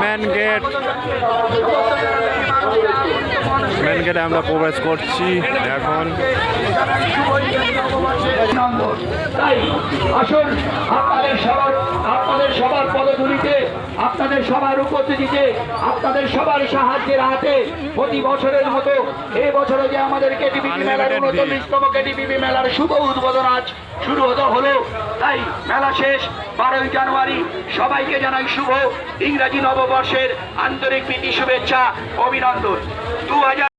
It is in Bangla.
মেন গেট মেন গেটে আমরা প্রবেশ করছি এখন আসুন আপনাদের সবার আপনাদের সবার পদধূলিতে আপনাদের সবার উপস্থিতিতে আপনাদের সবার সাহায্যের হাতে প্রতি বছরের মতো এই বছরে যে আমাদের কেটিপি মেলার উনচল্লিশতম কেটিপি মেলার শুভ উদ্বোধন আজ শুরু হতে হলো। তাই মেলা শেষ বারোই জানুয়ারি সবাইকে জানাই শুভ ইংরাজি নববর্ষের আন্তরিক প্রীতি শুভেচ্ছা অভিনন্দন। দু হাজার